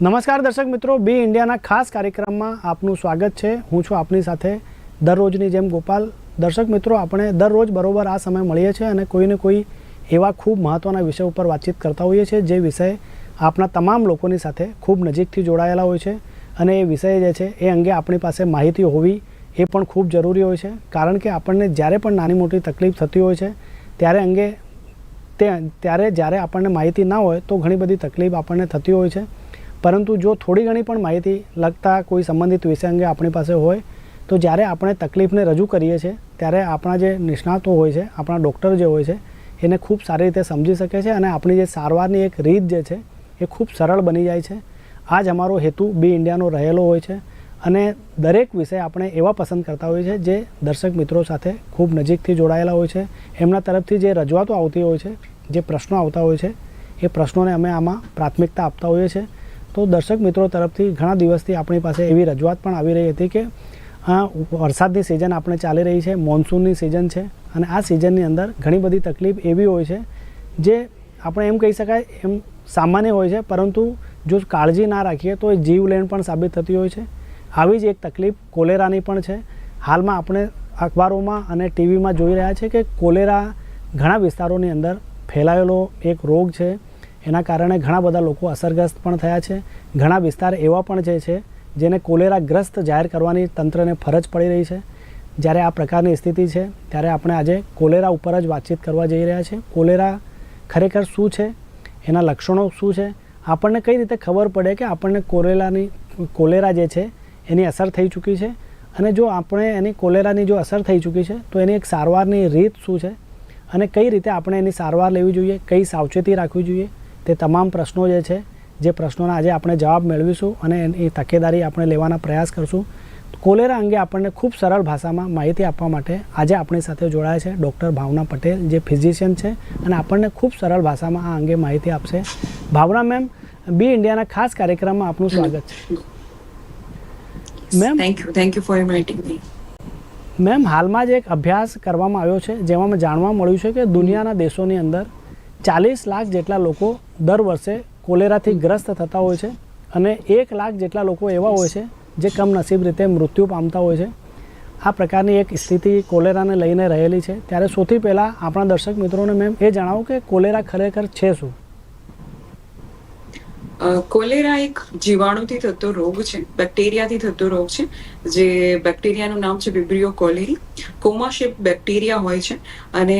નમસ્કાર દર્શક મિત્રો, બી ઇન્ડિયાના ખાસ કાર્યક્રમમાં આપનું સ્વાગત છે. હું છું આપની સાથે દરરોજની જેમ ગોપાલ. દર્શક મિત્રો, આપણે દરરોજ બરોબર આ સમય મળીએ છીએ અને કોઈને કોઈ એવા ખૂબ મહત્ત્વના વિષય ઉપર વાતચીત કરતા હોઈએ છીએ, જે વિષય આપણા તમામ લોકોની સાથે ખૂબ નજીકથી જોડાયેલા હોય છે. અને એ વિષય જે છે, એ અંગે આપણી પાસે માહિતી હોવી એ પણ ખૂબ જરૂરી હોય છે. કારણ કે આપણને જ્યારે પણ નાની મોટી તકલીફ થતી હોય છે, ત્યારે અંગે તે, ત્યારે જ્યારે આપણને માહિતી ના હોય, તો ઘણી બધી તકલીફ આપણને થતી હોય છે. પરંતુ જો થોડી ઘણી પણ માહિતી લગતા કોઈ સંબંધિત વિષય અંગે આપણી પાસે હોય, તો જ્યારે આપણે તકલીફને રજૂ કરીએ છીએ, ત્યારે આપણા જે નિષ્ણાતો હોય છે, આપણા ડૉક્ટર જે હોય છે, એને ખૂબ સારી રીતે સમજી શકે છે અને આપણી જે સારવારની એક રીત જે છે, એ ખૂબ સરળ બની જાય છે. આ જ અમારો હેતુ બી ઇન્ડિયાનો રહેલો હોય છે અને દરેક વિષય આપણે એવા પસંદ કરતા હોઈએ છીએ જે દર્શક મિત્રો સાથે ખૂબ નજીકથી જોડાયેલા હોય છે. એમના તરફથી જે રજૂઆતો આવતી હોય છે, જે પ્રશ્નો આવતા હોય છે, એ પ્રશ્નોને અમે આમાં પ્રાથમિકતા આપતા હોઈએ છીએ. તો દર્શક મિત્રો તરફથી ઘણા દિવસથી આપણી પાસે એવી રજૂઆત પણ આવી રહી હતી કે, આ વરસાદની સિઝન આપણે ચાલી રહી છે મોન્સૂનની સિઝન છે અને આ સિઝનની અંદર ઘણી બધી તકલીફ એવી હોય છે જે આપણે એમ કહી શકાય એમ સામાન્ય હોય છે, પરંતુ જો કાળજી ના રાખીએ તો એ જીવલેણ પણ સાબિત થતી હોય છે. આવી જ એક તકલીફ કોલેરાની પણ છે. હાલમાં આપણે અખબારોમાં અને ટીવીમાં જોઈ રહ્યા છે કે કોલેરા ઘણા વિસ્તારોની અંદર ફેલાયેલો એક રોગ છે. એના કારણે ઘણા બધા લોકો અસરગ્રસ્ત પણ થયા છે. ઘણા વિસ્તાર એવા પણ જે છે, જેને કોલેરાગ્રસ્ત જાહેર કરવાની તંત્રને ફરજ પડી રહી છે. જ્યારે આ પ્રકારની સ્થિતિ છે, ત્યારે આપણે આજે કોલેરા ઉપર જ વાતચીત કરવા જઈ રહ્યા છે કોલેરા ખરેખર શું છે? એના લક્ષણો શું છે? આપણને કઈ રીતે ખબર પડે કે આપણને કોલેરાની, કોલેરા જે છે, એની અસર થઈ ચૂકી છે? અને જો આપણે એની કોલેરાની જો અસર થઈ ચૂકી છે, તો એની એક સારવારની રીત શું છે? અને કઈ રીતે આપણે એની સારવાર લેવી જોઈએ? કઈ સાવચેતી રાખવી જોઈએ? તે તમામ પ્રશ્નો જે છે જે પ્રશ્નોના આજે આપણે જવાબ મેળવીશું અને એની તકેદારી આપણે લેવાના પ્રયાસ કરશું. કોલેરા અંગે આપણને ખૂબ સરળ ભાષામાં માહિતી આપવા માટે આજે આપણી સાથે જોડાયા છે ડૉક્ટર ભાવના પટેલ જે ફિઝિશિયન છે અને આપણને ખૂબ સરળ ભાષામાં આ અંગે માહિતી આપશે. ભાવના મેમ બી ઇન્ડિયાના ખાસ કાર્યક્રમમાં આપનું સ્વાગત છે. Ma'am thank you thank you for inviting me ma'am હાલમાં જ એક અભ્યાસ કરવામાં આવ્યો છે જેમાં જાણવા મળ્યું છે કે દુનિયાના દેશોની અંદર ચાલીસ લાખ જેટલા લોકો દર વર્ષે કોલેરાથી ગ્રસ્ત થતા હોય છે અને એક લાખ જેટલા લોકો એવા હોય છે જે કમનસીબ રીતે મૃત્યુ પામતા હોય છે. આ પ્રકારની એક સ્થિતિ કોલેરાને લઈને રહેલી છે. ત્યારે સૌથી પહેલાં આપણા દર્શક મિત્રોને મેમ એ જણાવો કે કોલેરા ખરેખર છે શું? કોલેરા એક જીવાણુથી થતો રોગ છે, બેક્ટેરિયાથી થતો રોગ છે, જે બેક્ટેરિયાનું નામ છે વિબ્રિયો કોલેરી કોમાશિપ બેક્ટેરિયા હોય છે અને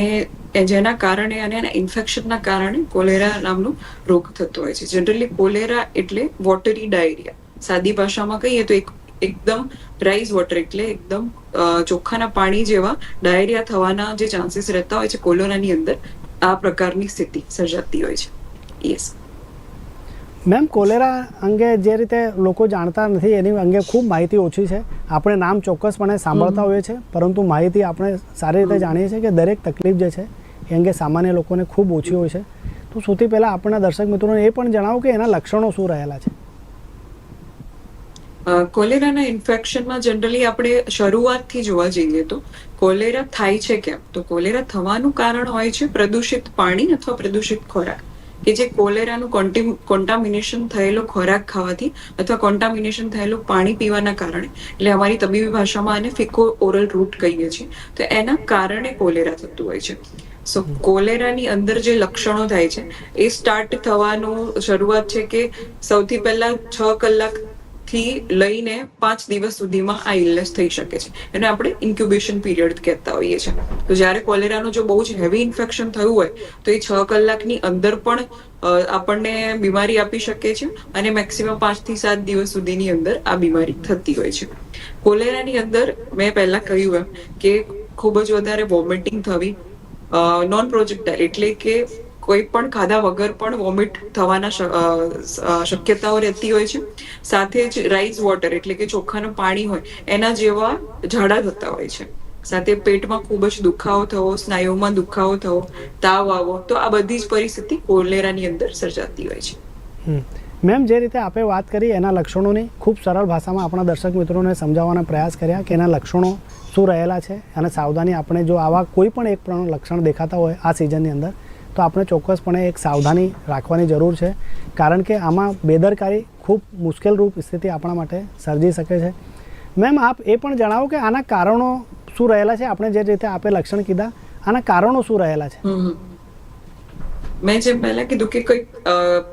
જેના કારણે અને એના ઇન્ફેક્શનના કારણે કોલેરા નામનો રોગ થતો હોય છે. જનરલી કોલેરા એટલે વોટરી ડાયરિયા સાદી ભાષામાં કહીએ તો એક એકદમ રાઈઝ વોટર એટલે એકદમ ચોખ્ખાના પાણી જેવા ડાયરિયા થવાના જે ચાન્સીસ રહેતા હોય છે કોલોરાની અંદર આ પ્રકારની સ્થિતિ સર્જાતી હોય છે. યસ મેમ કોલેરા અંગે જે રીતે લોકો જાણતા નથી એની અંગે ખૂબ માહિતી ઓછી છે. આપણે નામ ચોક્કસપણે સાંભળતા હોઈએ છીએ પરંતુ માહિતી આપણે સારી રીતે જાણીએ છીએ કે દરેક તકલીફ જે છે એ અંગે સામાન્ય લોકોને ખૂબ ઓછી હોય છે. તો સૌથી પહેલાં આપણા દર્શક મિત્રોને એ પણ જણાવો કે એના લક્ષણો શું રહેલા છે? કોલેરાના ઇન્ફેક્શનમાં જનરલી આપણે શરૂઆતથી જોવા જઈએ તો કોલેરા થાય છે કેમ? તો કોલેરા થવાનું કારણ હોય છે પ્રદૂષિત પાણી અથવા પ્રદૂષિત ખોરાક. કે જે કોલેરાનું કોન્ટામિનેશન થયેલો ખોરાક ખાવાથી અથવા કોન્ટામિનેશન થયેલું પાણી પીવાના કારણે, એટલે અમારી તબીબી ભાષામાં આને ફિકો ઓરલ રૂટ કહીએ છીએ, તો એના કારણે કોલેરા થતું હોય છે. સો કોલેરાની અંદર જે લક્ષણો થાય છે, એ સ્ટાર્ટ થવાનું શરૂઆત છે કે સૌથી પહેલા છ કલાક થી લઈને પાંચ દિવસ સુધીમાં આ ઇલનેસ થઈ શકે છે. એને આપણે ઇન્ક્યુબેશન પીરિયડ કહેતા હોઈએ છીએ. તો જ્યારે કોલેરાનું જો બહુ જ હેવી ઇન્ફેક્શન થયું હોય, તો એ છ કલાકની અંદર પણ આપણને બીમારી આપી શકે છે અને મેક્સિમમ પાંચથી સાત દિવસ સુધીની અંદર આ બીમારી થતી હોય છે. કોલેરાની અંદર મેં પહેલા કહ્યું એમ કે ખૂબ જ વધારે વોમિટિંગ થવી નોન પ્રોજેક્ટાઇલ એટલે કે કોઈ પણ ખાધા વગર પણ વોમિટ થવાના શક્યતાઓ રહેતી હોય છે. સાથે જ રાઈસ વોટર એટલે કે ચોખાનું પાણી હોય, એના જેવા ઝાડા થતા હોય છે. સાથે પેટમાં ખૂબ જ દુખાવો થવો, સ્નાયુમાં દુખાવો થવો, તાવ આવવો, તો આ બધી જ પરિસ્થિતિ કોલેરાની અંદર સર્જાતી હોય છે. મેમ, જે રીતે આપે વાત કરી એના લક્ષણોની, ખૂબ સરળ ભાષામાં આપણા દર્શક મિત્રોને સમજાવવાના પ્રયાસ કર્યા કે એના લક્ષણો શું રહેલા છે અને સાવધાની આપણે જો આવા કોઈ પણ એક લક્ષણ દેખાતા હોય આ સિઝનની અંદર તો આપણે ચોક્કસપણે એક સાવધાની રાખવાની જરૂર છે. કારણ કે આમાં બેદરકારી ખૂબ મુશ્કેલરૂપ સ્થિતિ આપણા માટે સર્જી શકે છે. મેમ, આપ એ પણ જણાવો કે આના કારણો શું રહેલા છે? આપણે જે રીતે આપે લક્ષણ કીધા, આના કારણો શું રહેલા છે? મેં જેમ પહેલા કીધું કે કોઈ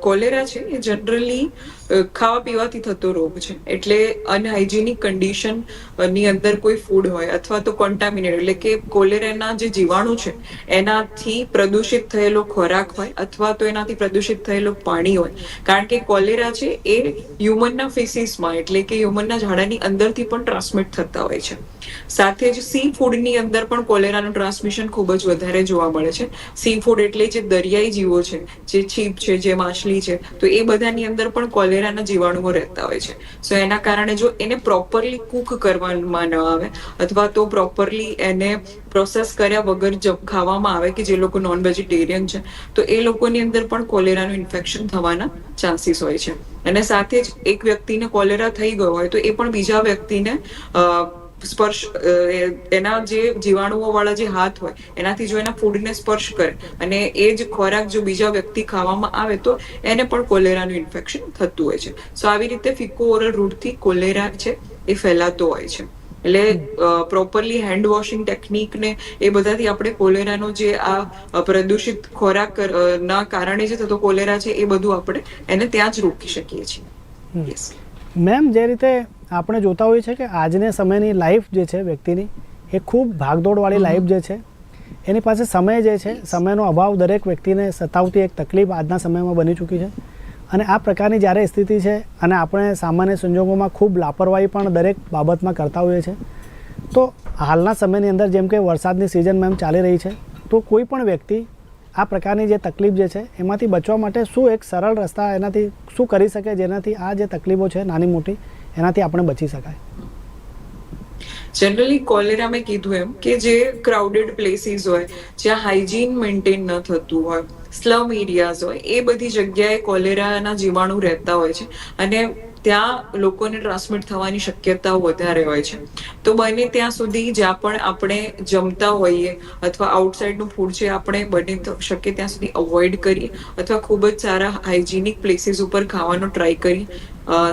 કોલેરા છે એ જનરલી ખાવા પીવાથી થતો રોગ છે. એટલે અનહાઇજેનિક કન્ડિશનની અંદર કોઈ ફૂડ હોય અથવા તો કોન્ટામિનેટ એટલે કે કોલેરાના જે જીવાણુ છે, એનાથી પ્રદૂષિત થયેલો ખોરાક હોય અથવા તો એનાથી પ્રદૂષિત થયેલું પાણી હોય. કારણ કે કોલેરા છે, એ હ્યુમનના ફેસિસમાં એટલે કે હ્યુમનના ઝાડાની અંદરથી પણ ટ્રાન્સમિટ થતા હોય છે. સાથે જ સી ફૂડની અંદર પણ કોલેરાનું ટ્રાન્સમિશન ખૂબ જ વધારે જોવા મળે છે. સી ફૂડ એટલે જે દરિયાઈ જીવો છે, જે છીપ છે, જે માછલી છે, તો એ બધાની અંદર પણ કોલેરાના જીવાણુઓ રહેતા હોય છે. સો એના કારણે જો એને પ્રોપરલી કુક કરવામાં ન આવે અથવા તો પ્રોપરલી એને પ્રોસેસ કર્યા વગર ખાવામાં આવે કે જે લોકો નોન વેજીટેરિયન છે તો એ લોકોની અંદર પણ કોલેરાનું ઇન્ફેક્શન થવાના ચાન્સીસ હોય છે. અને સાથે જ એક વ્યક્તિને કોલેરા થઈ ગયો હોય તો એ પણ બીજા વ્યક્તિને અ, સ્પર્શ એના જે જીવાણુઓ વાળા જે હાથ હોય એનાથી જો એના ફૂડને સ્પર્શ કરે અને એ જ ખોરાક જો બીજા વ્યક્તિ ખાવામાં આવે તો એને પણ કોલેરાનું ઇન્ફેક્શન થતું હોય છે. સો આવી રીતે ફિકો ઓરલ રૂટથી કોલેરા છે એ ફેલાતો હોય છે. એટલે પ્રોપરલી હેન્ડ વોશિંગ ટેકનિક ને એ બધાથી આપણે કોલેરાનો જે આ પ્રદૂષિત ખોરાક ના કારણે જે થતો કોલેરા છે એ બધું આપણે એને ત્યાં જ રોકી શકીએ છીએ. મેમ જે રીતે આપણે જોતા હોઈએ છીએ કે આજના સમયની લાઈફ જે છે વ્યક્તિની એ ખૂબ ભાગદોડવાળી લાઈફ જે છે એની પાસે સમય જે છે સમયનો અભાવ દરેક વ્યક્તિને સતાવતી એક તકલીફ આજના સમયમાં બની ચૂકી છે. અને આ પ્રકારની જ્યારે સ્થિતિ છે અને આપણે સામાન્ય સંજોગોમાં ખૂબ લાપરવાહી પણ દરેક બાબતમાં કરતા હોઈએ છીએ તો હાલના સમયની અંદર જેમ કે વરસાદની સિઝન મેમ ચાલી રહી છે તો કોઈ પણ વ્યક્તિ આ પ્રકારની જે તકલીફ જે છે એમાંથી બચવા માટે શું એક સરળ રસ્તા એનાથી શું કરી શકે જેનાથી આ જે તકલીફો છે નાની મોટી એનાથી આપણે બચી શકાય. જનરલી કોલેરા મેં કીધું એમ કે જે ક્રાઉડેડ પ્લેસીસ હોય, જ્યાં હાઇજીન મેન્ટેન ન થતું હોય સ્લમ એરિયાઝ હોય, એ બધી જગ્યાએ કોલેરાના જીવાણુ રહેતા હોય છે. અને ત્યાં લોકોને ટ્રાન્સમિટ થવાની શક્યતાઓ વધારે હોય છે. તો બને ત્યાં સુધી જ્યાં પણ આપણે જમતા હોઈએ અથવા આઉટસાઇડનું ફૂડ છે આપણે બને શક્ય ત્યાં સુધી અવોઇડ કરીએ અથવા ખૂબ જ સારા હાઇજીનિક પ્લેસીસ ઉપર ખાવાનો ટ્રાય કરીએ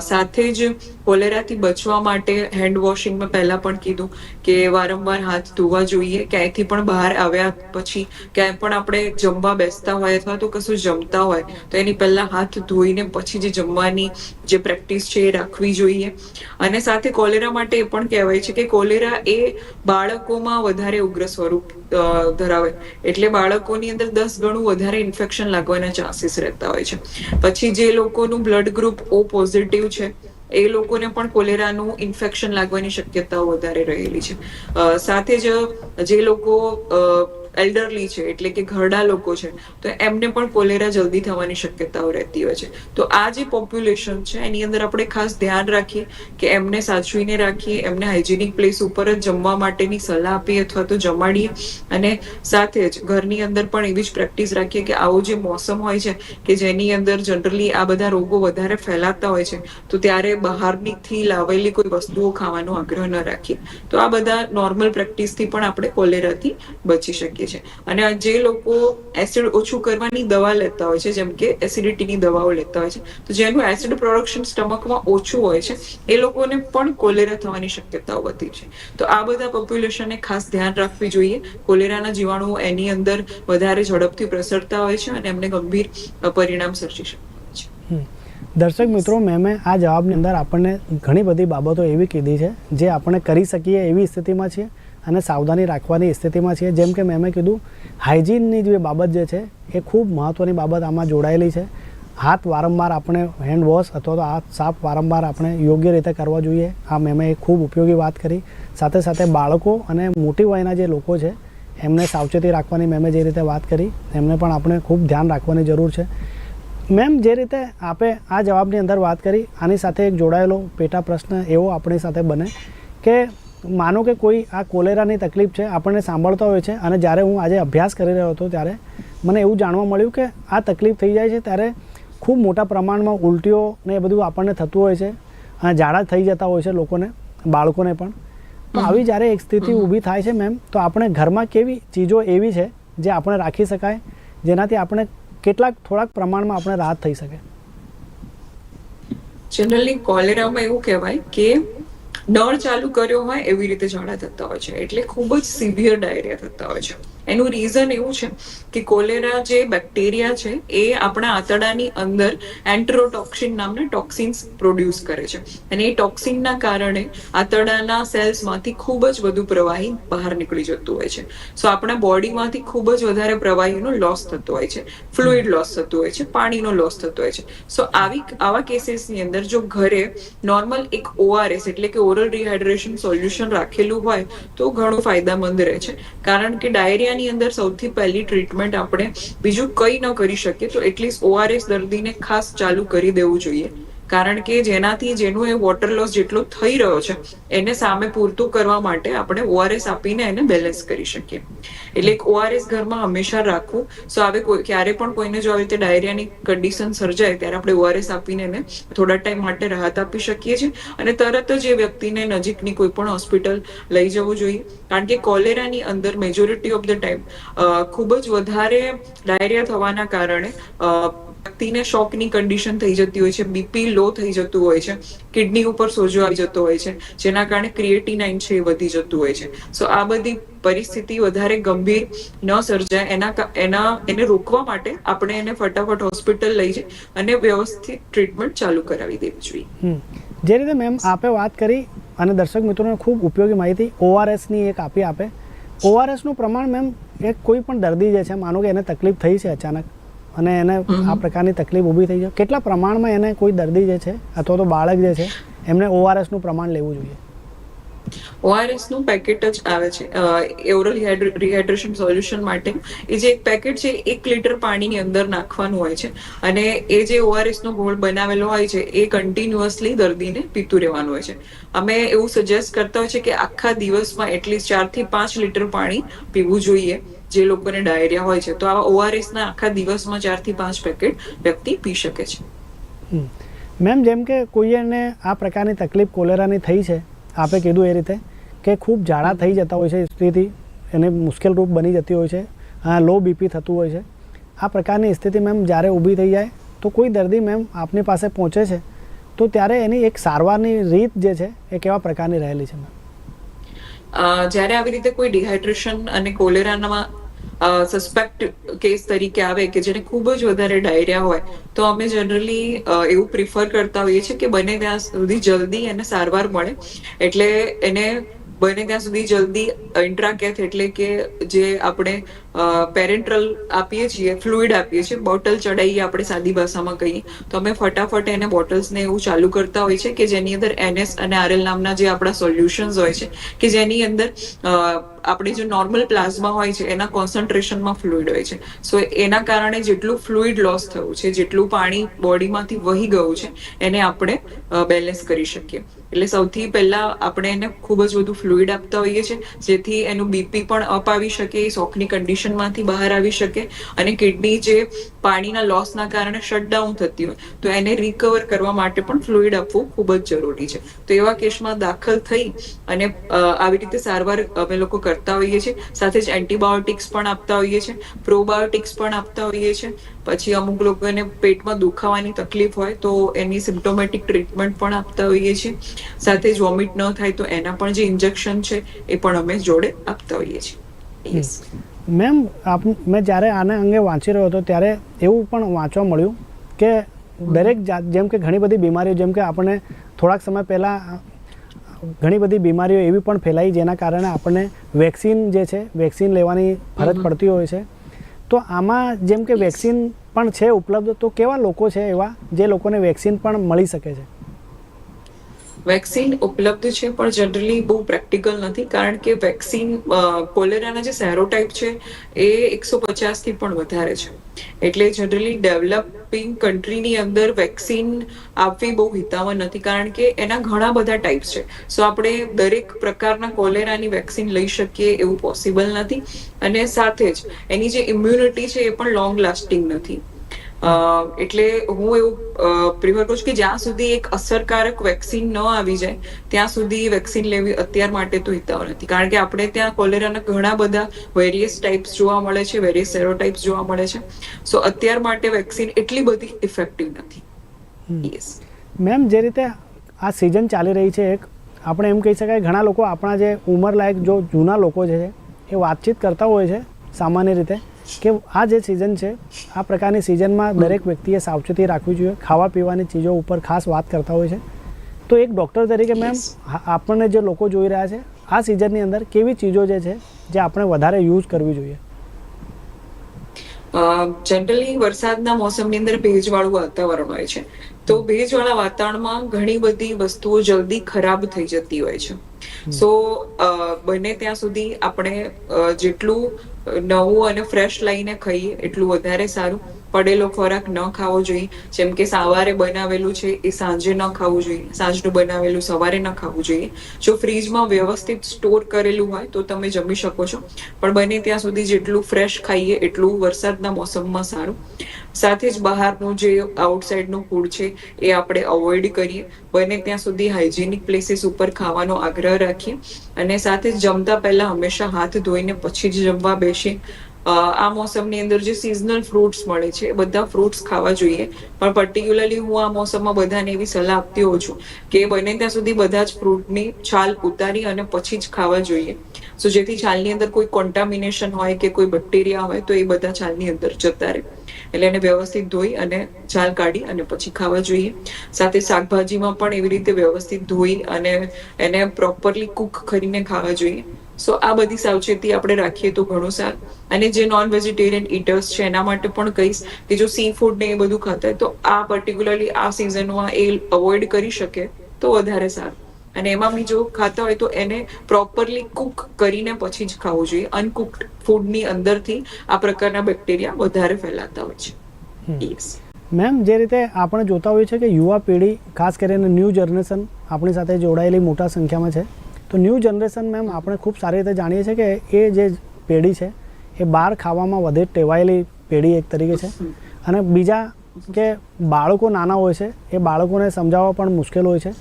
સાથે જ કોલેરાથી બચવા માટે હેન્ડ વોશિંગમાં પહેલા પણ કીધું કે વારંવાર હાથ ધોવા જોઈએ, ક્યાંયથી પણ બહાર આવ્યા પછી ક્યાંય પણ આપણે જમવા બેસતા હોય અથવા તો કશું જમતા હોય, તો એની પહેલા હાથ ધોઈને પછી જે જમવાની જે પ્રેક્ટિસ છે એ રાખવી જોઈએ. અને સાથે કોલેરા માટે એ પણ કહેવાય છે કે કોલેરા એ બાળકોમાં વધારે ઉગ્ર સ્વરૂપ ધરાવે. એટલે બાળકોની અંદર દસ ગણું વધારે ઇન્ફેક્શન લાગવાના ચાન્સીસ રહેતા હોય છે. પછી જે લોકોનું બ્લડ ગ્રુપ ઓ પોઝિટિવ છે, એ લોકોને પણ કોલેરાનું ઇન્ફેક્શન લાગવાની શક્યતાઓ વધારે રહેલી છે. સાથે જ જે લોકો એલ્ડરલી છે, એટલે કે ઘરડા લોકો છે, તો એમને પણ કોલેરા જલ્દી થવાની શક્યતાઓ રહેતી હોય છે. તો આ જે પોપ્યુલેશન છે, એની અંદર આપણે ખાસ ધ્યાન રાખીએ કે એમને સાચવીને રાખીએ, એમને હાઇજેનિક પ્લેસ ઉપર જ જમવા માટેની સલાહ આપીએ અથવા તો જમાડીએ અને સાથે જ ઘરની અંદર પણ એવી જ પ્રેક્ટિસ રાખીએ કે આવો જે મોસમ હોય છે કે જેની અંદર જનરલી આ બધા રોગો વધારે ફેલાતા હોય છે, તો ત્યારે બહારનીથી લાવેલી કોઈ વસ્તુઓ ખાવાનો આગ્રહ ન રાખીએ. તો આ બધા નોર્મલ પ્રેક્ટિસથી પણ આપણે કોલેરાથી બચી શકીએ. છીએ અને જે લોકો એસિડ ઓછું કરવાની દવા લેતા હોય છે, જેમ કે એસિડિટીની દવાઓ લેતા હોય છે, તો જેનું એસિડ પ્રોડક્શન સ્ટમકમાં ઓછું હોય છે, એ લોકોને પણ કોલેરા થવાની શક્યતાઓ વધી છે. તો આ બધા પોપ્યુલેશનને ખાસ ધ્યાન રાખવી જોઈએ. કોલેરાના જીવાણુઓ એની અંદર વધારે ઝડપથી પ્રસરતા હોય છે અને એમને ગંભીર પરિણામ સર્જી શકે છે. દર્શક મિત્રો મેમે આ જવાબની અંદર આપણને ઘણી બધી બાબતો એવી કીધી છે, જે આપણે કરી શકીએ એવી સ્થિતિમાં છીએ. અને સાવધાની રાખવાની સ્થિતિમાં છીએ. જેમ કે મેમે કીધું હાઇજીનની જે બાબત જે છે, એ ખૂબ મહત્ત્વની બાબત આમાં જોડાયેલી છે. હાથ વારંવાર આપણે હેન્ડ વોશ અથવા તો હાથ સાફ વારંવાર આપણે યોગ્ય રીતે કરવા જોઈએ. આ મેમે એ ખૂબ ઉપયોગી વાત કરી. સાથે સાથે બાળકો અને મોટી વયના જે લોકો છે, એમને સાવચેતી રાખવાની મેમે જે રીતે વાત કરી, એમને પણ આપણે ખૂબ ધ્યાન રાખવાની જરૂર છે. મેમ, જે રીતે આપે આ જવાબની અંદર વાત કરી, આની સાથે એક જોડાયેલો પેટા પ્રશ્ન એવો આપણી સાથે બને કે માનો કે કોઈ આ કોલેરાની તકલીફ છે આપણને સાંભળતા હોય છે અને જ્યારે હું આજે અભ્યાસ કરી રહ્યો હતો ત્યારે મને એવું જાણવા મળ્યું કે આ તકલીફ થઈ જાય છે ત્યારે ખૂબ મોટા પ્રમાણમાં ઉલટીઓ ને એ બધું આપણને થતું હોય છે અને ઝાડા થઈ જતા હોય છે લોકોને બાળકોને પણ. તો આવી જ્યારે એક સ્થિતિ ઊભી થાય છે મેમ તો આપણે ઘરમાં કેવી ચીજો એવી છે જે આપણે રાખી શકાય જેનાથી આપણે કેટલાક થોડાક પ્રમાણમાં આપણે રાહત થઈ શકે? જનરલી કોલેરામાં એવું કહેવાય કે નળ ચાલુ કર્યો હોય એવી રીતે ઝાડા થતા હોય છે. એટલે ખૂબ જ સિવિયર ડાયરિયા થતા હોય છે. એનું રીઝન એવું છે કે કોલેરા જે બેક્ટેરિયા છે, એ આપણા આંતરડાની અંદર એન્ટ્રોટોક્સિન નામના ટોક્સિન્સ પ્રોડ્યુસ કરે છે. અને એ ટોક્સિનના કારણે આંતરડાના સેલ્સમાંથી ખૂબ જ વધુ પ્રવાહી બહાર નીકળી જતું હોય છે. સો આપણા બોડીમાંથી ખૂબ જ વધારે પ્રવાહીનો લોસ થતો હોય છે. ફ્લુઇડ લોસ થતું હોય છે, પાણીનો લોસ થતો હોય છે. સો આવી, આવા કેસીસની અંદર જો ઘરે નોર્મલ એક ઓઆરએસ એટલે કે ઓરલ રિહાઇડ્રેશન સોલ્યુશન રાખેલું હોય, તો ઘણું ફાયદામંદ રહે છે. કારણ કે ડાયરિયાની અંદર સૌથી પહેલી ટ્રીટમેન્ટ આપણે બીજું કંઈ ન કરી શકીએ, તો એટલીસ્ટ ઓઆરએસ દર્દીને ખાસ ચાલુ કરી દેવું જોઈએ. કારણ કે જેનાથી જેનું એ વોટર લોસ જેટલો થઈ રહ્યો છે, એને સામે પૂરતું કરવા માટે આપણે ઓઆરએસ આપીને એને બેલેન્સ કરી શકીએ. એટલે એક ઓઆરએસ ઘરમાં હંમેશા રાખવું. સો હવે કોઈ, ક્યારે પણ કોઈને જો આવી રીતે ડાયરિયાની કન્ડિશન સર્જાય, ત્યારે આપણે ઓઆરએસ આપીને એને થોડા ટાઈમ માટે રાહત આપી શકીએ છીએ. અને તરત જ એ વ્યક્તિને નજીકની કોઈ પણ હોસ્પિટલ લઈ જવું જોઈએ. કારણ કે કોલેરાની અંદર મેજોરિટી ઓફ ધ ટાઈમ ખૂબ જ વધારે ડાયરિયા થવાના કારણે વ્યક્તિને શોકની કન્ડિશન થઈ જતી હોય છે બીપી લો થઈ જતું હોય છે કિડની ઉપર સોજો આવી જતો હોય છે, જેના કારણે ક્રિએટિનાઇન છે એ વધી જતું હોય છે. સો આ બધી પરિસ્થિતિ વધારે ગંભીર ન સર્જાય, એના એના, એને રોકવા માટે આપણે એને ફટાફટ હોસ્પિટલ લઈ જઈ અને વ્યવસ્થિત ટ્રીટમેન્ટ ચાલુ કરાવી દેવી જોઈએ. જે રીતે મેમ આપે વાત કરી અને દર્શક મિત્રોને ખૂબ ઉપયોગી માહિતી ઓઆરએસની એક આપી આપે. ઓઆરએસનું પ્રમાણ મેમ એક કોઈ પણ દર્દી જે છે, માનો કે એને તકલીફ થઈ છે અચાનક અને એને આ પ્રકારની તકલીફ ઊભી થઈ છે. કેટલા પ્રમાણમાં એને કોઈ દર્દી જે છે અથવા તો બાળક જે છે એમને ઓઆરએસનું પ્રમાણ લેવું જોઈએ? ઓઆરએસનું પેકેટ જ આવે છે. એવરલ રિહાઇડ્રેશન સોલ્યુશન માટે એ જે એક પેકેટ છે, એક લીટર પાણીની અંદર નાખવાનું હોય છે. અને એ જે ઓઆરએસ નો ઘોળ બનાવેલો હોય છે, એ કન્ટિન્યુઅસલી દર્દીને પીતું રહેવાનું હોય છે. અમે એવું સજેસ્ટ કરતા હોય છે કે આખા દિવસમાં એટલીસ્ટ ચારથી પાંચ લીટર પાણી પીવું જોઈએ, જે લોકોને ડાયરિયા હોય છે. તો આવા ઓઆરએસ ના આખા દિવસમાં ચારથી પાંચ પેકેટ વ્યક્તિ પી શકે છે. મેમ, જેમ કે કોઈને આ પ્રકારની તકલીફ કોલેરાની થઈ છે આપે કીધું એ રીતે કે ખૂબ જાડા થઈ જતા હોય છે સ્થિતિ, એને મુશ્કેલ રૂપ બની જતી હોય છે લો બીપી થતું હોય છે. આ પ્રકારની સ્થિતિ મેમ જ્યારે ઊભી થઈ જાય, તો કોઈ દર્દી મેમ આપની પાસે પહોંચે છે, તો ત્યારે એની એક સારવારની રીત જે છે એ કેવા પ્રકારની રહેલી છે મેમ? જ્યારે આવી રીતે કોઈ ડિહાઇડ્રેશન અને કોલેરાના સસ્પેક્ટ કેસ તરીકે આવે કે જેને ખૂબ જ વધારે ડાયરિયા હોય, તો અમે જનરલી એવું પ્રિફર કરતા હોઈએ છીએ કે બને ત્યાં સુધી જલ્દી એને સારવાર મળે. એટલે એને બને ત્યાં સુધી જલ્દી ઇન્ટ્રાકેથ એટલે કે જે આપણે પેરેન્ટ્રલ આપીએ છીએ ફ્લુઇડ આપીએ છીએ, બોટલ ચડાવીએ આપણે સાદી ભાષામાં કહીએ, તો અમે ફટાફટ એને બોટલ્સને એવું ચાલુ કરતા હોય છે કે જેની અંદર એનએસ અને આરએલ નામના જે આપણા સોલ્યુશન્સ હોય છે, કે જેની અંદર આપણી જે નોર્મલ પ્લાઝમા હોય છે, એના કોન્સન્ટ્રેશનમાં ફ્લુઇડ હોય છે. સો એના કારણે જેટલું ફ્લુઇડ લોસ થયું છે, જેટલું પાણી બોડીમાંથી વહી ગયું છે, એને આપણે બેલેન્સ કરી શકીએ. એટલે સૌથી પહેલા આપણે એને ખૂબ જ વધુ ફ્લુઇડ આપતા હોઈએ છીએ, જેથી એનું બીપી પણ અપ આવી શકે, એ શોકની કન્ડિશનમાંથી બહાર આવી શકે અને કિડની જે પાણીના લોસના કારણે શટડાઉન થતી હોય, તો એને રિકવર કરવા માટે પણ ફ્લુઇડ આપવું ખૂબ જ જરૂરી છે. તો એવા કેસમાં દાખલ થઈ અને આવી રીતે સારવાર અમે લોકો કરતા હોઈએ છીએ. સાથે જ એન્ટીબાયોટિક્સ પણ આપતા હોઈએ છીએ પ્રોબાયોટિક્સ પણ આપતા હોઈએ છીએ. પછી અમુક લોકોને પેટમાં દુખાવાની તકલીફ હોય તો એની સિમ્ટોમેટિક ટ્રીટમેન્ટ પણ આપતા હોઈએ છીએ. સાથે જ વોમિટ ન થાય તો એના પણ જે ઇન્જેક્શન છે એ પણ અમે જોડે આપતા હોઈએ છીએ. મેમ આપ મેં જ્યારે આના અંગે વાંચી રહ્યો હતો ત્યારે એવું પણ વાંચવા મળ્યું કે દરેક જાત જેમ કે ઘણી બધી બીમારીઓ જેમ કે આપણને થોડાક સમય પહેલાં ઘણી બધી બીમારીઓ એવી પણ ફેલાઈ જેના કારણે આપણને વેક્સિન જે છે વેક્સિન લેવાની ફરજ પડતી હોય છે. તો આમાં જેમ કે વેક્સિન પણ છે ઉપલબ્ધ તો કેવા લોકો છે એવા જે લોકોને વેક્સિન પણ મળી શકે છે? વેક્સિન ઉપલબ્ધ છે, પણ જનરલી બહુ પ્રેક્ટિકલ નથી, કારણ કે વેક્સિન કોલેરાના જે સેરોટાઈપ છે, એ એકસો પચાસથી પણ વધારે છે. એટલે જનરલી ડેવલપિંગ કન્ટ્રીની અંદર વેક્સિન આપવી બહુ હિતાવહ નથી, કારણ કે એના ઘણા બધા ટાઈપ્સ છે. સો આપણે દરેક પ્રકારના કોલેરાની વેક્સિન લઈ શકીએ એવું પોસિબલ નથી. અને સાથે જ એની જે ઇમ્યુનિટી છે, એ પણ લોંગ લાસ્ટિંગ નથી. એટલે હું એવું પ્રિફર કરું છું કે જ્યાં સુધી એક અસરકારક વેક્સિન ન આવી જાય ત્યાં સુધી વેક્સિન લેવી અત્યાર માટે તો હિતાવ નથી. કારણ કે આપણે ત્યાં કોલેરાના ઘણા બધા વેરિયસ ટાઈપ્સ જોવા મળે છે વેરિયસ સેરોટાઈપ્સ જોવા મળે છે. સો અત્યાર માટે વેક્સિન એટલી બધી ઇફેક્ટિવ નથી. યસ મેમ જે રીતે આ સિઝન ચાલી રહી છે એક આપણે એમ કહી શકાય ઘણા લોકો આપણા જે ઉંમરલાયક જો જૂના લોકો જે છે એ વાતચીત કરતા હોય છે સામાન્ય રીતે. કે આ જે સિઝન છે આ પ્રકારની સિઝનમાં દરેક વ્યક્તિએ સાવચેતી રાખવી જોઈએ ખાવા પીવાની ચીજો ઉપર ખાસ વાત કરતા હોય છે. તો એક ડૉક્ટર તરીકે મેમ આપણને જે લોકો જોઈ રહ્યા છે આ સિઝનની અંદર કેવી ચીજો જે છે જે આપણે વધારે યુઝ કરવી જોઈએ? જનરલી વરસાદના મોસમની અંદર ભેજવાળું વાતાવરણ હોય છે. તો ભેજવાળા વાતાવરણમાં ઘણી બધી વસ્તુઓ જલ્દી ખરાબ થઈ જતી હોય છે. સો બને ત્યાં સુધી આપણે જેટલું નવું અને ફ્રેશ લઈને ખાઈએ એટલું વધારે સારું. પડેલો ખોરાક ન ખાવો જોઈએ. જેમ કે સવારે બનાવેલું છે એ સાંજે ન ખાવું જોઈએ. સાંજનું બનાવેલું સવારે ન ખાવું જોઈએ. જો ફ્રીજમાં વ્યવસ્થિત સ્ટોર કરેલું હોય તો તમે જમી શકો છો. પણ બને ત્યાં સુધી જેટલું ફ્રેશ ખાઈએ એટલું વરસાદના મોસમમાં સારું. સાથે જ બહારનું જે આઉટસાઇડનું ફૂડ છે એ આપણે અવોઇડ કરીએ. બને ત્યાં સુધી હાઇજેનિક પ્લેસીસ ઉપર ખાવાનો આગ્રહ રાખીએ. અને સાથે જમતા પહેલા હંમેશા હાથ ધોઈને પછી જ જમવા બેસીએ. આ મોસમની અંદર જે સિઝનલ ફ્રૂટ્સ મળે છે, એ બધા ફ્રૂટ્સ ખાવા જોઈએ. પણ પર્ટિક્યુલરલી હું આ મોસમમાં બધાને એવી સલાહ આપતી હોઉં છું કે બને ત્યાં સુધી બધા જ ફ્રૂટની છાલ ઉતારી અને પછી જ ખાવા જોઈએ. સો જેથી છાલની અંદર કોઈ કોન્ટામિનેશન હોય કે કોઈ બેક્ટેરિયા હોય, તો એ બધા છાલની અંદર જતા રહે. એટલે એને વ્યવસ્થિત ધોઈ અને છાલ કાઢી અને પછી ખાવા જોઈએ. સાથે શાકભાજીમાં પણ એવી રીતે વ્યવસ્થિત ધોઈ અને એને પ્રોપરલી કુક કરીને ખાવા જોઈએ. સો આ બધી સાવચેતી આપણે રાખીએ તો ઘણું સારું. અને જે નોન વેજીટેરિયન ઈટર્સ છે એના માટે પણ કહીશ કે જો સી ફૂડ ને એ બધું ખાતા હોય તો આ પર્ટિક્યુલરલી આ સિઝનમાં એ અવોઇડ કરી શકે તો વધારે સારું. અને એમાં બી જો ખાતા હોય તો એને પ્રોપરલી કુક કરીને પછી જ ખાવું જોઈએ. અનકુક્ડ ફૂડની અંદરથી આ પ્રકારના બેક્ટેરિયા વધારે ફેલાતા હોય છે. યસ મેમ જે રીતે આપણે જોતા હોઈએ છીએ કે યુવા પેઢી ખાસ કરીને ન્યૂ જનરેશન આપણી સાથે જોડાયેલી મોટા સંખ્યામાં છે. તો ન્યૂ જનરેશન મેમ આપણે ખૂબ સારી રીતે જાણીએ છીએ કે એ જે પેઢી છે, એ બહાર ખાવામાં વધે ટેવાયેલી પેઢી એક તરીકે છે. અને બીજા કે બાળકો નાના હોય છે, એ બાળકોને સમજાવવા પણ મુશ્કેલ હોય છે.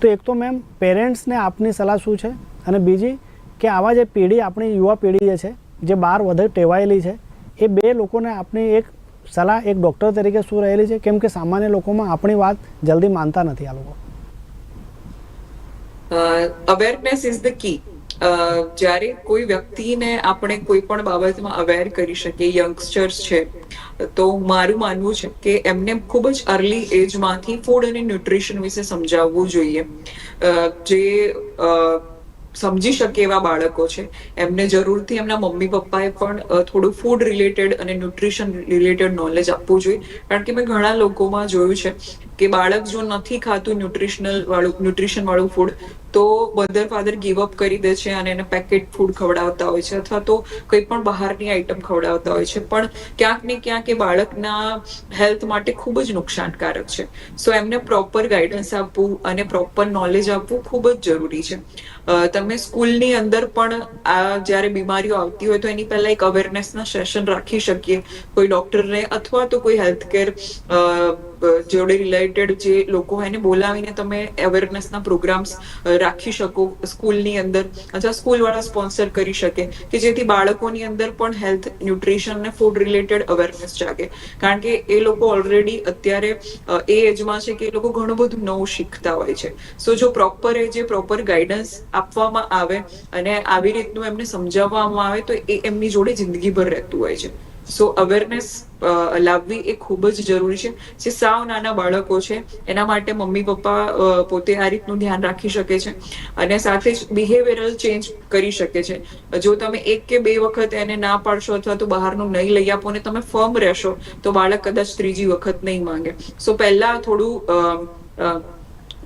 તો એક તો મેમ પેરેન્ટ્સને આપની સલાહ શું છે? અને બીજી કે આવા જે પેઢી આપણી યુવા પેઢી જે છે, જે બહાર વધે ટેવાયેલી છે, એ બે લોકોને આપણી એક સલાહ, એક ડૉક્ટર તરીકે શું રહેલી છે? કેમ કે સામાન્ય લોકોમાં આપણી વાત જલ્દી માનતા નથી આ લોકો. અવેરનેસ ઇઝ ધ કી જ્યારે કોઈ વ્યક્તિને આપણે કોઈ પણ બાબતમાં અવેર કરી શકીએ યંગસ્ટર્સ છે, તો મારું માનવું છે કે એમને ખૂબ જ અર્લી એજમાંથી ફૂડ અને ન્યુટ્રિશન વિશે સમજાવવું જોઈએ. જે સમજી શકે એવા બાળકો છે, એમને જરૂરથી એમના મમ્મી પપ્પાએ પણ થોડું ફૂડ રિલેટેડ અને ન્યુટ્રિશન રિલેટેડ નોલેજ આપવું જોઈએ. કારણ કે મેં ઘણા લોકોમાં જોયું છે કે બાળક જો નથી ખાતું ન્યુટ્રિશનલ વાળું ન્યુટ્રિશન વાળું ફૂડ તો મધર ફાધર ગીવ અપ કરી દે છે અને એને પેકેટ ફૂડ ખવડાવતા હોય છે અથવા તો કંઈ પણ બહારની આઈટમ ખવડાવતા હોય છે. પણ ક્યાંક ને ક્યાંક એ બાળકના હેલ્થ માટે ખૂબ જ નુકસાનકારક છે. સો એમને પ્રોપર ગાઈડન્સ આપવું અને પ્રોપર નોલેજ આપવું ખૂબ જ જરૂરી છે. તમે સ્કૂલની અંદર પણ આ જ્યારે બીમારીઓ આવતી હોય તો એની પહેલા એક અવેરનેસના સેશન રાખી શકીએ. કોઈ ડોક્ટરને અથવા તો કોઈ હેલ્થ કેર જોડે રિલેટેડ જે લોકો હોય એને બોલાવીને તમે અવેરનેસના પ્રોગ્રામ્સ રાખી શકો સ્કૂલની અંદર અથવા સ્કૂલવાળા સ્પોન્સર કરી શકે કે જેથી બાળકોની અંદર પણ હેલ્થ ન્યુટ્રિશન અને ફૂડ રિલેટેડ અવેરનેસ જાગે. કારણ કે એ લોકો ઓલરેડી અત્યારે એ એજમાં છે કે એ લોકો ઘણું બધું નવું શીખતા હોય છે. સો જો પ્રોપર એ જે પ્રોપર ગાઈડન્સ આપવામાં આવે અને આવી રીતનું એમને સમજાવવામાં આવે તો એ એમની જોડે જિંદગીભર રહેતું હોય છે. સો અવેરનેસ લાવવી એ ખૂબ જ જરૂરી છે. જે સાવ નાના બાળકો છે, એના માટે મમ્મી, પપ્પા પોતે આ રીતનું ધ્યાન રાખી શકે છે અને સાથે જ બિહેવિયરલ ચેન્જ કરી શકે છે. જો તમે એક કે બે વખત એને ના પાડશો અથવા તો બહારનું નહીં લઈ આપો ને તમે ફર્મ રહેશો, તો બાળક કદાચ ત્રીજી વખત નહીં માંગે. સો પહેલા થોડું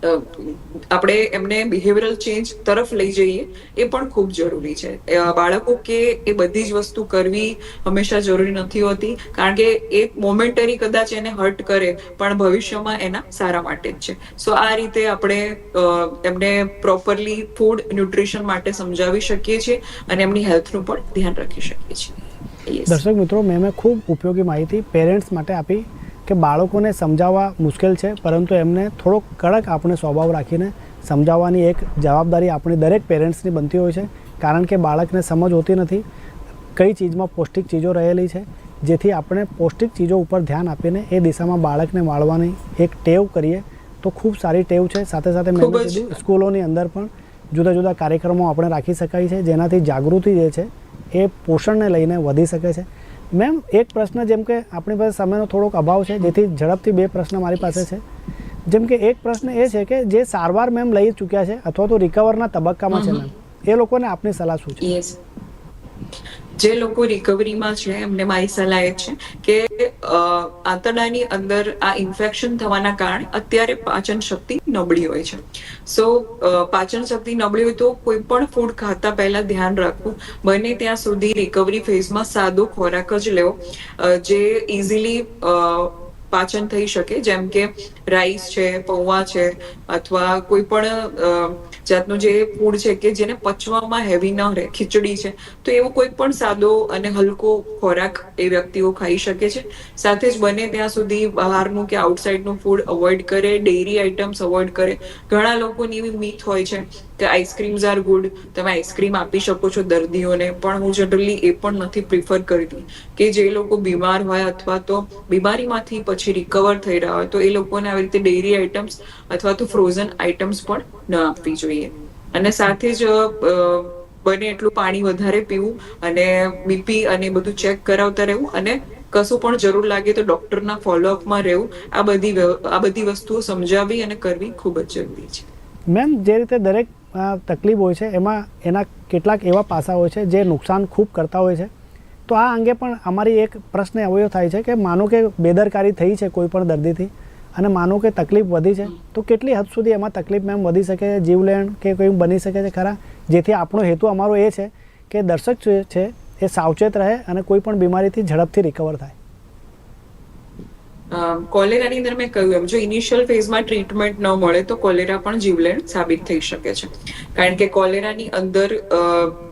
આપણે એમને બિહેવિયરલ ચેન્જ તરફ લઈ જઈએ, એ પણ ખૂબ જરૂરી છે. બાળકો કે એ બધી જ વસ્તુ કરવી હંમેશા જરૂરી નથી હોતી, કારણ કે એ મોમેન્ટરી કદાચ એને હર્ટ કરે, પણ ભવિષ્યમાં એના સારા માટે જ છે. સો આ રીતે આપણે એમને પ્રોપરલી ફૂડ ન્યુટ્રિશન માટે સમજાવી શકીએ છીએ અને એમની હેલ્થનું પણ ધ્યાન રાખી શકીએ છીએ. દર્શક મિત્રો, મેં ખૂબ ઉપયોગી માહિતી પેરેન્ટ્સ માટે આપી. કે બાળકોને સમજાવવા મુશ્કેલ છે પરંતુ એમને થોડોક કડક આપણે સ્વભાવ રાખીને સમજાવવાની એક જવાબદારી આપણી દરેક પેરેન્ટ્સની બનતી હોય છે. કારણ કે બાળકને સમજ હોતી નથી કઈ ચીજમાં પૌષ્ટિક ચીજો રહેલી છે. જેથી આપણે પૌષ્ટિક ચીજો ઉપર ધ્યાન આપીને એ દિશામાં બાળકને વાળવાની એક ટેવ કરીએ તો ખૂબ સારી ટેવ છે. સાથે સાથે મેં કીધું સ્કૂલોની અંદર પણ જુદા જુદા કાર્યક્રમો આપણે રાખી શકાય છે જેનાથી જાગૃતિ જે છે એ પોષણને લઈને વધી શકે છે. મેમ એક પ્રશ્ન જેમ કે આપણી પાસે સમયનો થોડોક અભાવ છે જેથી ઝડપથી બે પ્રશ્ન મારી પાસે છે. જેમ કે એક પ્રશ્ન એ છે કે જે સારવાર મેમ લઈ ચૂક્યા છે અથવા તો રિકવરના તબક્કામાં છે મેમ એ લોકોને આપની સલાહ શું છે? જે લોકો રિકવરીમાં છે, એમને મારી સલાહ એ છે કે આંતરડાની અંદર આ ઇન્ફેક્શન થવાના કારણે અત્યારે પાચન શક્તિ નબળી હોય છે. સો પાચન શક્તિ નબળી હોય તો કોઈ પણ ફૂડ ખાતા પહેલા ધ્યાન રાખવું. બને ત્યાં સુધી રિકવરી ફેઝમાં સાદો ખોરાક જ લેવો. જે ઇઝીલી પાચન થઈ શકે. જેમ કે રાઈસ છે, પૌવા છે, અથવા કોઈ પણ જાતનું જે ફૂડ છે કે જેને પચવામાં હેવી ન રહે, ખીચડી છે, તો એવો કોઈ પણ સાદો અને હલકો ખોરાક એ વ્યક્તિઓ ખાઈ શકે છે. સાથે જ બને ત્યાં સુધી બહારનું કે આઉટસાઇડનું ફૂડ અવોઇડ કરે ડેરી આઇટમ્સ અવોઇડ કરે. ઘણા લોકોની એવી મીથ હોય છે કે આઈસ્ક્રીમ્સ આર ગુડ તમે આઈસ્ક્રીમ આપી શકો છો દર્દીઓને, પણ હું જનરલી એ પણ નથી પ્રિફર કરતી કે જે લોકો બીમાર હોય અથવા તો બીમારીમાંથી પછી રિકવર થઈ રહ્યા હોય, તો એ લોકોને આવી રીતે ડેરી આઇટમ્સ અથવા તો ફ્રોઝન આઇટમ્સ પણ ન આપવી જોઈએ. અને સાથે જ બને એટલું પાણી વધારે પીવું અને બીપી અને બધું ચેક કરાવતા રહેવું અને કશું પણ જરૂર લાગે તો ડોક્ટરના ફોલોઅપમાં રહેવું. આ બધી આ બધી વસ્તુઓ સમજાવવી અને કરવી ખૂબ જ જરૂરી છે. મેમ, જે રીતે દરેક તકલીફ હોય છે, એમાં એના કેટલાક એવા પાસા હોય છે, જે નુકસાન ખૂબ કરતા હોય છે. તો આ અંગે પણ અમારી એક પ્રશ્ન એવો થાય છે કે માનો કે બેદરકારી થઈ છે કોઈ પણ દર્દીથી અને માનો કે તકલીફ વધી છે, તો કેટલી હદ સુધી એમાં તકલીફ મેમ વધી શકે છે જીવલેણ કે કોઈ બની શકે છે ખરા? જેથી આપણો હેતુ અમારો એ છે કે દર્શક છે એ સાવચેત રહે અને કોઈ પણ બીમારીથી ઝડપથી રિકવર થાય. કોલેરાની અંદર મેં કહ્યું એમ, જો ઇનિશિયલ ફેઝમાં ટ્રીટમેન્ટ ન મળે તો કોલેરા પણ જીવલેણ સાબિત થઈ શકે છે. કારણ કે કોલેરાની અંદર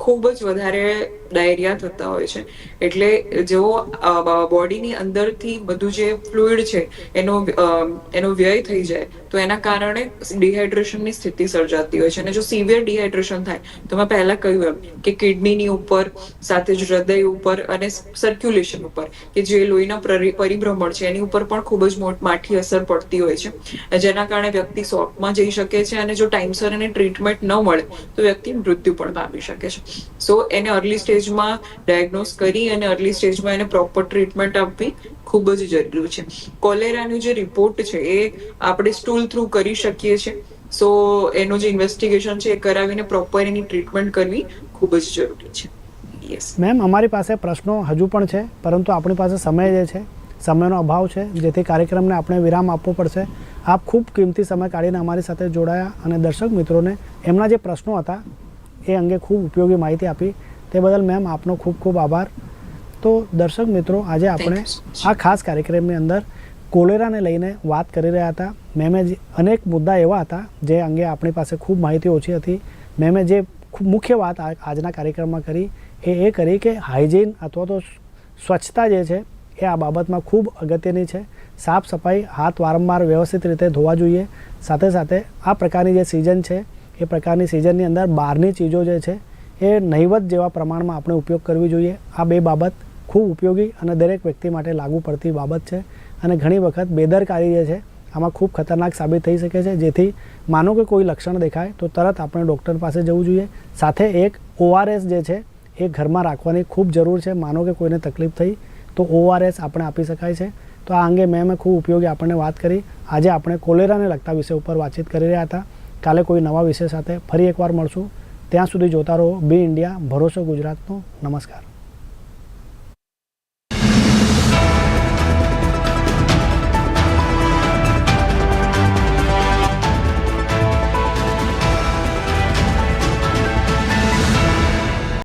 ખૂબ જ વધારે ડાયરિયા થતા હોય છે. એટલે જો બોડીની અંદરથી બધું જે ફ્લુઇડ છે, એનો એનો વ્યય થઈ જાય, તો એના કારણે ડિહાઇડ્રેશનની સ્થિતિ સર્જાતી હોય છે. અને જો સિવિયર ડિહાઇડ્રેશન થાય, તો મેં પહેલા કહ્યું એમ કે કિડનીની ઉપર, સાથે જ હૃદય ઉપર અને સર્ક્યુલેશન ઉપર, કે જે લોહીના પરિભ્રમણ છે, એની ઉપર પણ ખૂબ જ માઠી અસર પડતી હોય છે. જેના કારણે વ્યક્તિ શોકમાં જઈ શકે છે અને જો ટાઈમસર એને ટ્રીટમેન્ટ ન મળે, તો વ્યક્તિ મૃત્યુ પણ પામી શકે છે. સો, એને અર્લી સ્ટેજમાં ડાયગ્નોઝ કરી અને અર્લી સ્ટેજમાં એને પ્રોપર ટ્રીટમેન્ટ આપવી ખૂબ જ જરૂરી છે. કોલેરાનું જે રિપોર્ટ છે, એ આપણે સ્ટૂલ થ્રુ કરી શકીએ છીએ. સો, એનું જે ઇન્વેસ્ટિગેશન છે, એ કરાવીને પ્રોપર એની ટ્રીટમેન્ટ કરવી ખૂબ જ જરૂરી છે. યસ મેમ અમારી પાસે પ્રશ્નો હજુ પણ છે, પરંતુ આપણી પાસે સમય જે છે સમયનો અભાવ છે. જેથી કાર્યક્રમને આપણે વિરામ આપવો પડશે. આપ ખૂબ કિંમતી સમય કાઢીને અમારી સાથે જોડાયા અને દર્શક મિત્રોને એમના જે પ્રશ્નો હતા એ અંગે ખૂબ ઉપયોગી માહિતી આપી. તે બદલ મેમ આપનો ખૂબ ખૂબ આભાર. તો દર્શક મિત્રો આજે આપણે. આ ખાસ કાર્યક્રમની અંદર કોલેરાને લઈને વાત કરી રહ્યા હતા. મેમે જે- અનેક મુદ્દા એવા હતા જે અંગે આપણી પાસે ખૂબ માહિતી ઓછી હતી. મેમે જે ખૂબ મુખ્ય વાત આજના કાર્યક્રમમાં કરી એ એ કરી કે હાઇજીન અથવા તો સ્વચ્છતા જે છે એ આ બાબતમાં ખૂબ અગત્યની છે. સાફ સફાઈ હાથ વારંવાર વ્યવસ્થિત રીતે ધોવા જોઈએ. સાથે સાથે આ પ્રકારની જે સિઝન છે, એ પ્રકારની સિઝનની અંદર બહારની ચીજો જે છે, એ નહિવત જેવા પ્રમાણમાં આપણે ઉપયોગ કરવી જોઈએ. આ બે બાબત ખૂબ ઉપયોગી અને દરેક વ્યક્તિ માટે લાગુ પડતી બાબત છે. અને ઘણી વખત બેદરકારી જે છે, આમાં ખૂબ ખતરનાક સાબિત થઈ શકે છે. જેથી માનો કે કોઈ લક્ષણ દેખાય, તો તરત આપણે ડૉક્ટર પાસે જવું જોઈએ. સાથે એક ઓઆરએસ જે છે, એ ઘરમાં રાખવાની ખૂબ જરૂર છે. માનો કે કોઈને તકલીફ થઈ તો ઓઆરએસ આપણે આપી શકાય છે. તો આ અંગે મેં ખૂબ ઉપયોગી આપણને વાત કરી. આજે આપણે કોલેરાને લગતા વિષય ઉપર વાતચીત કરી રહ્યા હતા. કાલે કોઈ નવા વિષય સાથે ફરી એકવાર મળશું. ત્યાં સુધી જોતા રહો. બી ઇન્ડિયા, ભરોસો ગુજરાતનો. નમસ્કાર.